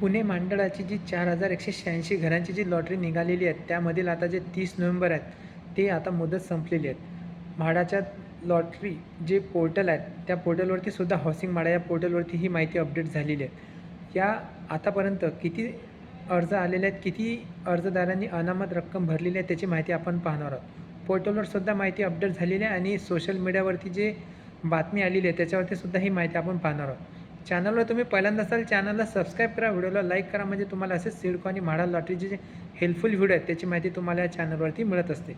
पुणे मंडळाची जी चार हजार एकशे शहाऐंशी घरांची जी लॉटरी निघालेली आहे त्यामधील आता जे तीस नोव्हेंबर आहेत ते आता मुदत संपलेली आहेत. म्हाडाच्या लॉटरी जे पोर्टल आहेत त्या पोर्टलवरती सुद्धा हाऊसिंग म्हाडा या पोर्टलवरती ही माहिती अपडेट झालेली आहे. या आतापर्यंत किती अर्ज आलेले आहेत किती अर्जदारांनी अनामत रक्कम भरलेली आहे त्याची माहिती आपण पाहणार आहोत. पोर्टलवर सुद्धा माहिती अपडेट झालेली आहे आणि सोशल मीडियावरती जे बातमी आलेली आहे त्याच्यावरती सुद्धा ही माहिती आपण पाहणार आहोत. चॅनलवर तुम्ही पहिल्यांदा असाल चॅनलला सबस्क्राईब करा व्हिडिओला लाईक करा. म्हणजे तुम्हाला असे सिडको आणि म्हाडा लॉटरीचे जे हेल्पफुल व्हिडिओ आहेत त्याची माहिती तुम्हाला या चॅनलवरती मिळत असते.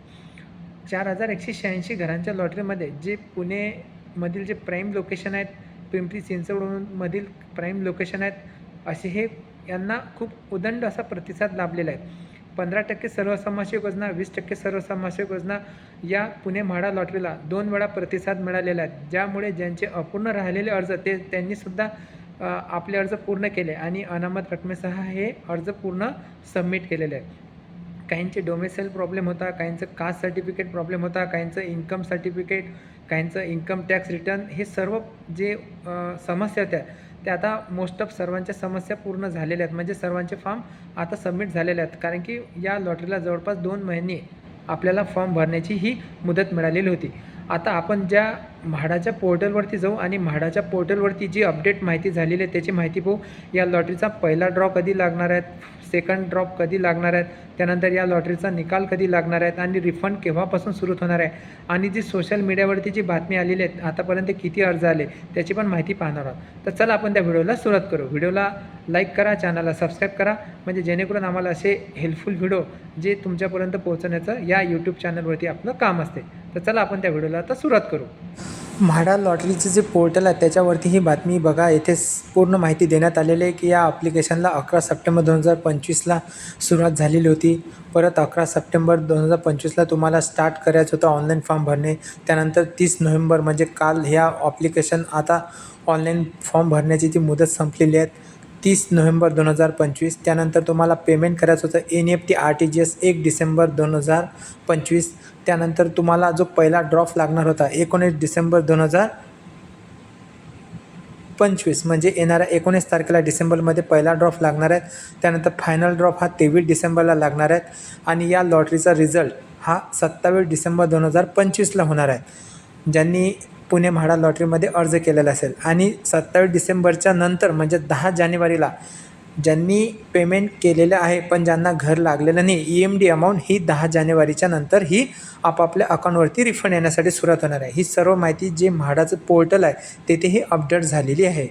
चार हजार एकशे शहाऐंशी घरांच्या लॉटरीमध्ये जे पुणेमधील जे प्राईम लोकेशन आहेत पिंपरी चिंचवडमधील प्राईम लोकेशन आहेत असे हे यांना खूप उदंड असा प्रतिसाद लाभलेला आहे. पंधरा टक्के सर्वसमावेशक योजना वीस टक्के सर्वसमावेशक योजना या पुणे म्हाडा लॉटरीला दोन वेळा प्रतिसाद मिळालेला आहे. ज्यामुळे ज्यांचे अपूर्ण राहिलेले अर्ज ते त्यांनीसुद्धा आपले अर्ज पूर्ण केले आणि अनामत रकमेसह हे अर्ज पूर्ण सबमिट केलेले आहे काहींचे डोमेसेल प्रॉब्लेम होता काहींचं कास्ट सर्टिफिकेट प्रॉब्लेम होता काहींचं इन्कम सर्टिफिकेट काहींचं इन्कम टॅक्स रिटर्न हे सर्व जे समस्या त्या ते आता मोस्ट ऑफ सर्वांच्या समस्या पूर्ण झालेल्या आहेत. म्हणजे सर्वांचे फॉर्म आता सबमिट झालेले आहेत. कारण की या लॉटरीला जवळपास दोन महिने आपल्याला फॉर्म भरण्याची ही मुदत मिळालेली होती. आता आपण ज्या म्हाडाच्या पोर्टलवरती जाऊ आणि म्हाडाच्या पोर्टलवरती जी अपडेट माहिती झालेली आहे त्याची माहिती पाहू. या लॉटरीचा पहिला ड्रॉ कधी लागणार आहेत सेकंड ड्रॉप कधी लागणार आहेत त्यानंतर या लॉटरीचा निकाल कधी लागणार आहेत आणि रिफंड केव्हापासून सुरू होणार आहे? आणि जी सोशल मीडियावरती जी बातमी आलेली आहेत आतापर्यंत किती अर्ज आले त्याची पण माहिती पाहणार आहोत. तर चला आपण त्या व्हिडिओला सुरुवात करू. व्हिडिओला लाईक करा चॅनलला सबस्क्राईब करा. म्हणजे जेणेकरून आम्हाला असे हेल्पफुल व्हिडिओ जे तुमच्यापर्यंत पोहोचण्याचं या यूट्यूब चॅनलवरती आपलं काम असते. तर चला आपण त्या व्हिडिओला आता सुरुवात करू. म्हाडा लॉटरीचे जे पोर्टल आहे त्याच्यावरती ही बातमी बघा. येथे पूर्ण माहिती देण्यात आलेली आहे की या ॲप्लिकेशनला अकरा सप्टेंबर दोन हजार पंचवीसला सुरुवात झालेली होती. परत अकरा सप्टेंबर दोन हजार पंचवीसला तुम्हाला स्टार्ट करायचं होतं ऑनलाईन फॉर्म भरणे. त्यानंतर तीस नोव्हेंबर म्हणजे काल ह्या ॲप्लिकेशन आता ऑनलाईन फॉर्म भरण्याची जी मुदत संपलेली आहे तीस नोव्हेंबर दोन हजार पंचवीस त्यानंतर तुम्हाला पेमेंट करायचं होतं N F T R T G S एक डिसेंबर दोन हजार पंचवीस त्यानंतर तुम्हाला जो पहिला ड्रॉप लागणार होता एकोणीस डिसेंबर दोन हजार पंचवीस म्हणजे येणाऱ्या एकोणीस तारखेला डिसेंबरमध्ये पहिला ड्रॉप लागणार आहे. त्यानंतर फायनल ड्रॉप हा तेवीस डिसेंबरला लागणार आहे आणि या लॉटरीचा रिझल्ट हा सत्तावीस डिसेंबर दोन हजार पंचवीसला होणार आहे. ज्यांनी पुणे म्हाडा लॉटरीमध्ये अर्ज केलेला असेल. आणि सत्तावीस डिसेंबरच्या नंतर म्हणजे दहा जानेवारीला ज्यांनी पेमेंट केलेलं आहे पण ज्यांना घर लागलेलं नाही ई एम डी अमाऊंट ही दहा जानेवारीच्या नंतर ही आपापल्या अकाउंटवरती रिफंड येण्यासाठी सुरुवात होणार आहे. ही सर्व माहिती जे म्हाडाचं पोर्टल आहे तेथे ही अपडेट झालेली आहे.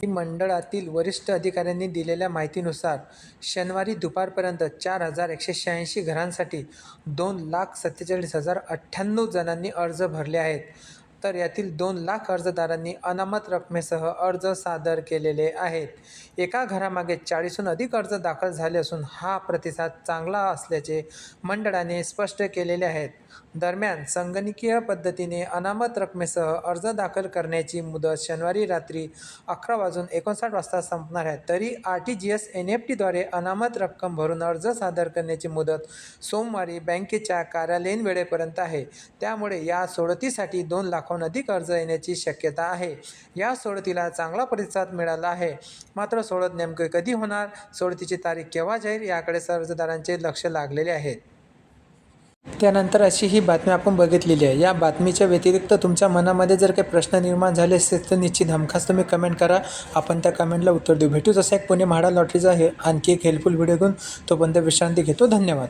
ही मंडळातील वरिष्ठ अधिकाऱ्यांनी दिलेल्या माहितीनुसार शनिवारी दुपारपर्यंत चार हजार एकशे शहाऐंशी घरांसाठी दोन लाख सत्तेचाळीस हजार अठ्ठ्याण्णव जणांनी अर्ज भरले आहेत. तर यातील दोन लाख अर्जदारांनी अनामत रकमेसह अर्ज सादर केलेले आहेत. एका घरामागे चाळीसहून अधिक अर्ज दाखल झाले असून हा प्रतिसाद चांगला असल्याचे मंडळाने स्पष्ट केलेले आहेत. दरम्यान संगणकीय पद्धतीने अनामत रकमेसह अर्ज दाखल करण्याची मुदत शनिवारी रात्री अकरा वाजून एकोणसाठ वाजता संपणार आहे. तरी R T G S N F टीद्वारे अनामत रक्कम भरून अर्ज सादर करण्याची मुदत सोमवारी बँकेच्या कार्यालयीन वेळेपर्यंत आहे. त्यामुळे या सोडतीसाठी दोन लाख लाखाहून अधिक अर्ज येण्याची शक्यता आहे. या सोडतीला चांगला प्रतिसाद मिळाला आहे. मात्र सोडत नेमके कधी होणार? सोडतीची तारीख केव्हा जाईल? याकडे अर्जदारांचे लक्ष लागलेले आहे. त्यानंतर अशी ही बातमी आपण बघितलेली आहे. या बातमीच्या व्यतिरिक्त तुमच्या मनामध्ये जर काही प्रश्न निर्माण झाले असतील तर निश्चित हमखास तुम्ही कमेंट करा. आपण त्या कमेंटला उत्तर देऊ. भेटू जसं एक पुणे म्हाडा लॉटरीचा हे आणखी एक हेल्पफुल व्हिडिओ घेऊन तोपर्यंत विश्रांती घेतो. धन्यवाद.